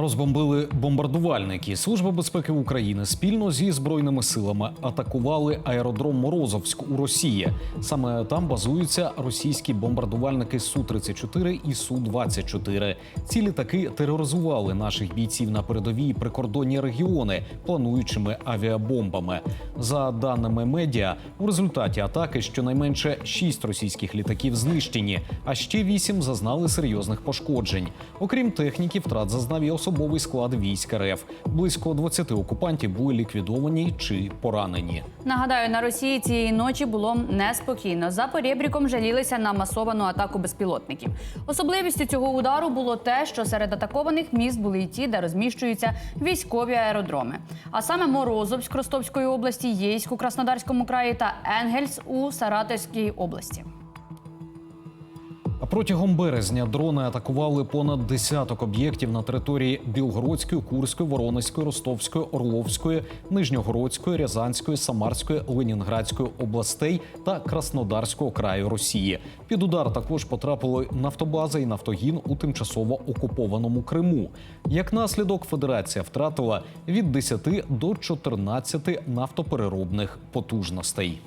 Розбомбили бомбардувальники. Служба безпеки України спільно зі збройними силами атакували аеродром Морозовськ у Росії. Саме там базуються російські бомбардувальники су 34 і су 24 Ці літаки тероризували наших бійців на передовій прикордонні регіони плануючими авіабомбами. За даними медіа, у результаті атаки щонайменше шість російських літаків знищені, а ще вісім зазнали серйозних пошкоджень. Окрім техніки, втрат зазнав і особовий склад військ РФ. Близько 20 окупантів були ліквідовані чи поранені. Нагадаю, на Росії цієї ночі було неспокійно. За перебріком жалілися на масовану атаку безпілотників. Особливістю цього удару було те, що серед атакованих міст були й ті, де розміщуються військові аеродроми. А саме Морозовськ Ростовської області, Єйськ у Краснодарському краї та Енгельс у Саратовській області. А протягом березня дрони атакували понад десяток об'єктів на території Білгородської, Курської, Воронезької, Ростовської, Орловської, Нижньогородської, Рязанської, Самарської, Ленінградської областей та Краснодарського краю Росії. Під удар також потрапили нафтобаза і нафтогін у тимчасово окупованому Криму. Як наслідок, федерація втратила від 10 до 14 нафтопереробних потужностей.